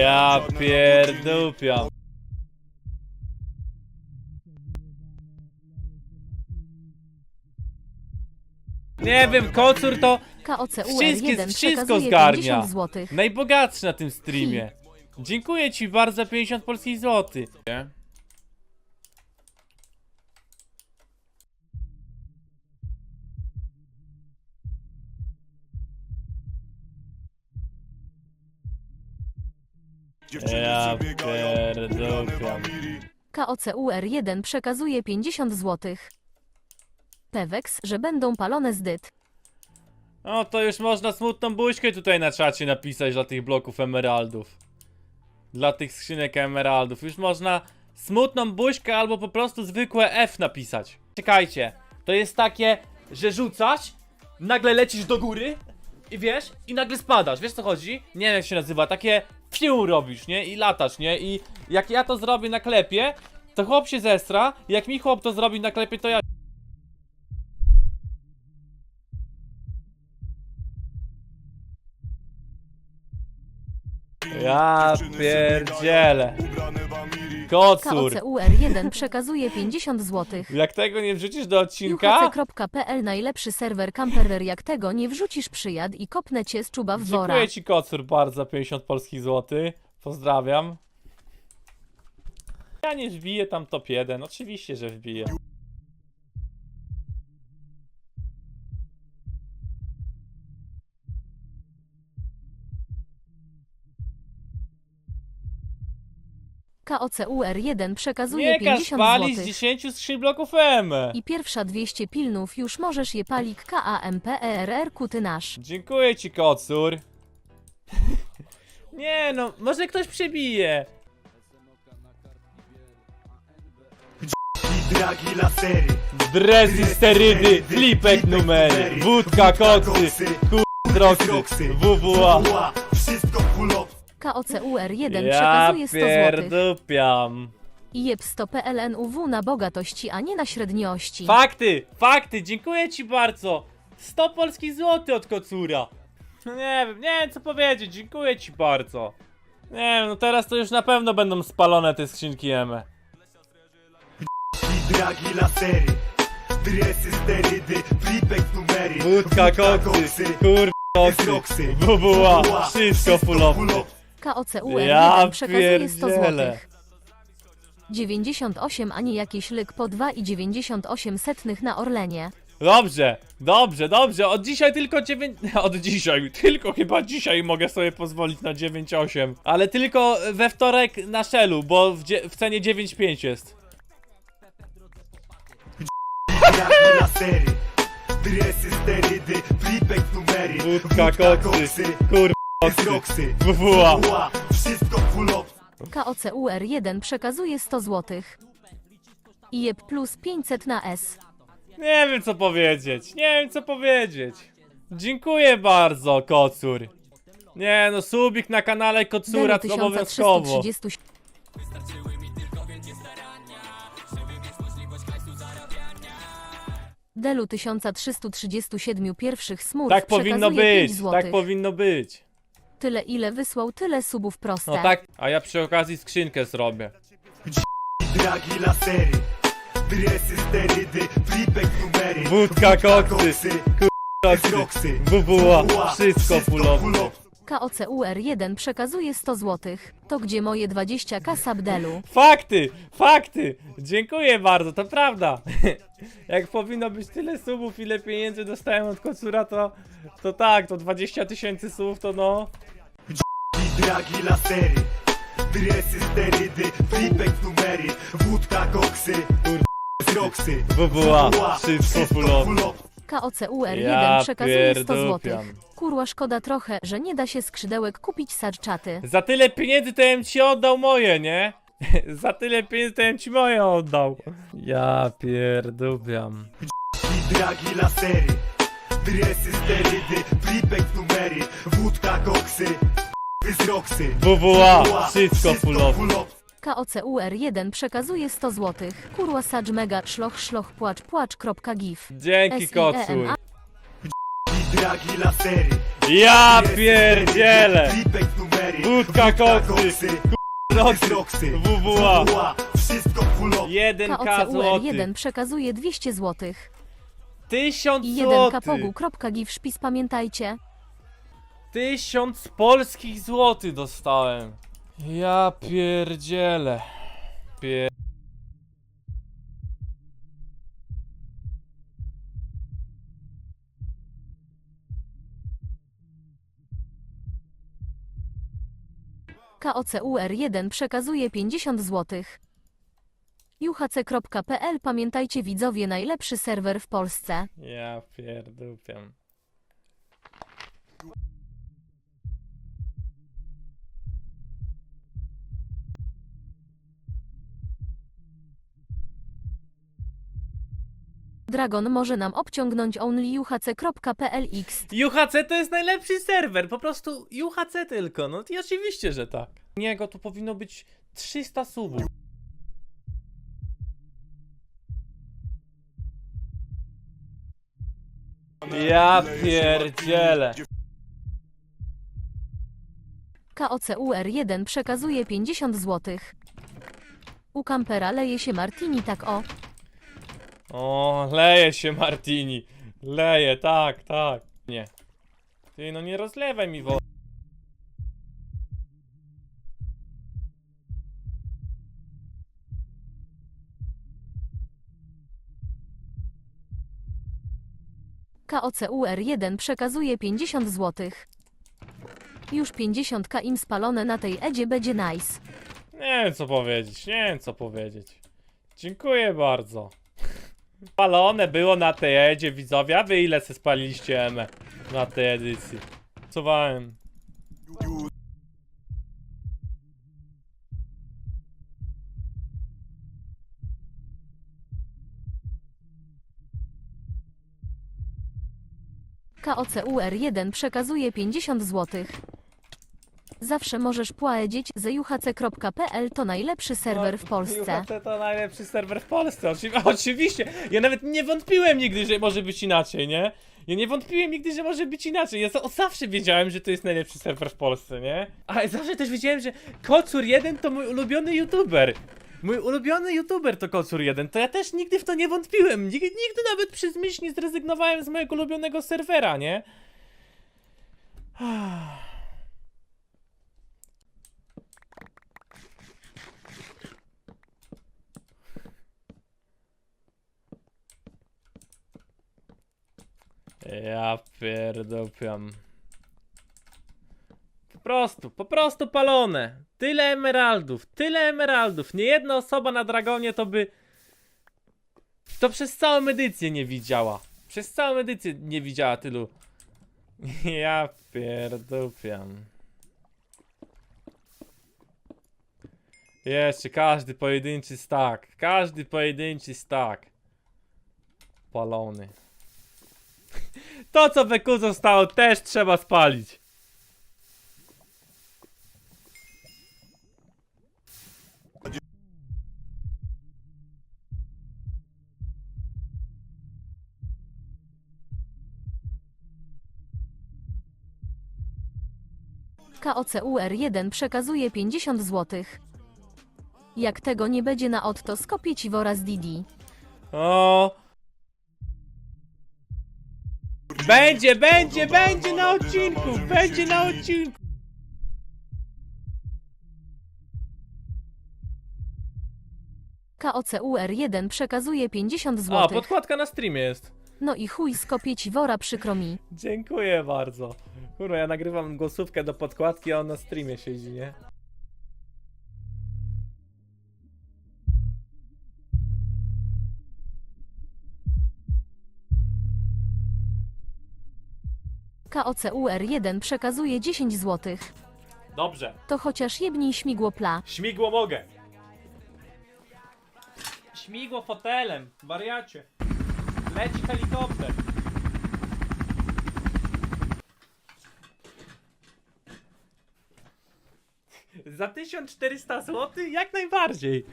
Ja pierdupiam. Nie wiem, kocur to Wszystkie- KOCUR1 wszystko przekazuje zgarnia. 50 zł. najbogatszy na tym streamie. Dziękuję ci bardzo za 50 polskich złotych. Nie? Ja pierdupiam. KOCUR1 przekazuje 50 zł. Pewex, że będą palone zdyt. No to już można smutną buźkę tutaj na czacie napisać dla tych bloków emeraldów. Dla tych skrzynek emeraldów. Już można smutną buźkę albo po prostu zwykłe F napisać. Czekajcie, to jest takie, że rzucasz, nagle lecisz do góry i wiesz, i nagle spadasz. Wiesz co chodzi? Nie wiem jak się nazywa, takie fiu robisz, nie? I latasz, nie? I jak ja to zrobię na klepie, to chłop się zestra, jak mi chłop to zrobi na klepie, to ja Ja pierdzielę. Kocur. KOCUR1 przekazuje 50 zł. Jak tego nie wrzucisz do odcinka, UHC.pl najlepszy serwer camperer jak tego nie wrzucisz przyjad i kopnę cię z czuba w wora. dziękuję ci Kocur bardzo, 50 polskich złotych. Pozdrawiam. Ja nie wbiję tam top 1, oczywiście, że wbiję. KOCUR1 przekazuje Nie każ 50 palić zł. 10 skrzyń bloków M. I pierwsza 200 pilnów już możesz je palik KAMPERR kuty nasz. Dziękuję ci Kocur. nie no, może ktoś przebije. Dragi lasery, Drezy, sterydy, flipek numery, wódka, koksy, kur... droksy, WWA. full KOCUR1 Ja przekazuje 100 zł. pierdupiam. I jeb 100 PLNUW na bogatości, a nie na średniości. Fakty, fakty, dziękuję ci bardzo. 100 polskich złotych od kocura. No Nie wiem, nie wiem co powiedzieć, dziękuję ci bardzo. Nie wiem, no teraz to już na pewno będą spalone te skrzynki M. Dragi lasery, dresy, sterydy, flipek numery Wódka, koksy, kur... koksy, WWA, wszystko full up. KOCUR1 Ja przekazuje 100 pierdzielę. zł. 98, a nie jakiś lyk po 2,98 setnych na Orlenie. Dobrze, dobrze, dobrze. Od dzisiaj tylko 9. Od dzisiaj, tylko chyba dzisiaj mogę sobie pozwolić na 9,8. Ale tylko we wtorek na Shellu, bo w, dzie- w cenie 9,5 jest. Sterydy, flipek Wódka, koksy, kur... Roxy, WWA. wszystko full up KOCUR1 przekazuje 100 zł. I jeb plus 500 na S. Nie wiem co powiedzieć, nie wiem co powiedzieć. Dziękuję bardzo, kocur. Nie no, subik na kanale kocura to Delu obowiązkowo. 1330 Delu 1337 pierwszych smurf Tak powinno przekazuje być, 5 zł. tak powinno być. Tyle ile wysłał, tyle subów proste. No tak, a ja przy okazji skrzynkę zrobię. Dragi lasery, dresy, sterydy, flipek numery Wódka, koksy, Koksy, Roxy, WWA, wszystko up. KOCUR1 przekazuje 100 zł. To gdzie moje 20k sabdelu? Fakty, fakty. Dziękuję bardzo, to prawda. Jak powinno być tyle subów, ile pieniędzy dostałem od kocura, to, to tak, to 20 tysięcy subów, to no. Dragi lasery, dresy, sterydy, flipek numery Wódka, koksy, Roxy, WWA, wszystko full up. KOCUR1 Ja przekazuje 100 zł. pierdupiam. Kurwa szkoda trochę, że nie da się skrzydełek kupić sarczaty. Za tyle pieniędzy to ja bym ci oddał moje, nie? Za tyle pieniędzy to ja bym ci moje oddał. Ja pierdupiam. Dragi lasery, dresy, sterydy, flipek numery Wódka, koksy, Roxy, WWA, wszystko full up. KOCUR1 przekazuje 100 zł. Kurwa sadż mega szloch szloch płacz płacz.gif. Dzięki kocur. Dragi lasery, Ja pierdzielę. flipek numery Wódka, koksy, Roxy, WWA. Wszystko full 1k złotych. KOCUR1 przekazuje 200 zł. 1000 I 1k złotych. pogu.gif szpis pamiętajcie. Tysiąc polskich złotych dostałem. Ja pierdzielę. Pier... KOCUR1 przekazuje 50 zł. UHC.pl Pamiętajcie widzowie najlepszy serwer w Polsce. Ja pierdupiam. Dragon może nam obciągnąć only UHC.pl X. UHC to jest najlepszy serwer, po prostu UHC tylko, no i oczywiście, że tak. Niego tu powinno być 300 subów. Ja pierdzielę. KOCUR1 przekazuje 50 zł. U kampera leje się martini tak o. O, leje się Martini. Leje, tak, tak. Nie. Ty, no nie rozlewaj mi wody. KOCUR1 przekazuje 50 zł. Już 50k im spalone na tej edzie będzie nice. Nie wiem co powiedzieć, nie wiem co powiedzieć. Dziękuję bardzo. Palone było na tej edzie widzowie, a wy ile se spaliliście emę na tej edycji? Suwałem. KOCUR1 przekazuje 50 zł. Zawsze możesz płacić za UHC.pl to najlepszy serwer w Polsce. UHC to najlepszy serwer w Polsce, oczy oczywiście. Ja nawet nie wątpiłem nigdy, że może być inaczej, nie? Ja nie wątpiłem nigdy, że może być inaczej. Ja za- od zawsze wiedziałem, że to jest najlepszy serwer w Polsce, nie? Ale zawsze też wiedziałem, że Kocur 1 to mój ulubiony youtuber. Mój ulubiony youtuber to Kocur 1, to ja też nigdy w to nie wątpiłem. Nigdy, nigdy nawet przez myśl nie zrezygnowałem z mojego ulubionego serwera, nie? Ja pierdopiam. Po prostu, po prostu palone. Tyle emeraldów, tyle emeraldów. Nie jedna osoba na Dragonie to by... To przez całą edycję nie widziała. Przez całą edycję nie widziała tylu. Ja pierdopiam. Jeszcze każdy pojedynczy stack. Każdy pojedynczy stack. Palony. To co w EQ zostało też trzeba spalić. KOCUR1 przekazuje 50 zł. Jak tego nie będzie na od to skopię ci wora z Didi. O. Będzie, będzie, będzie na odcinku, będzie na odcinku. KOCUR1 przekazuje 50 A, zł. podkładka na streamie jest. No i chuj skopię ci wora przykro mi. Dziękuję bardzo. Kurwa, ja nagrywam głosówkę do podkładki, a on na streamie siedzi, nie? KOCUR1 przekazuje 10 zł. Dobrze. To chociaż jebnij śmigło pla. Śmigło mogę. Śmigło fotelem, wariacie. Leci helikopter. Za 1400 zł? Jak najbardziej.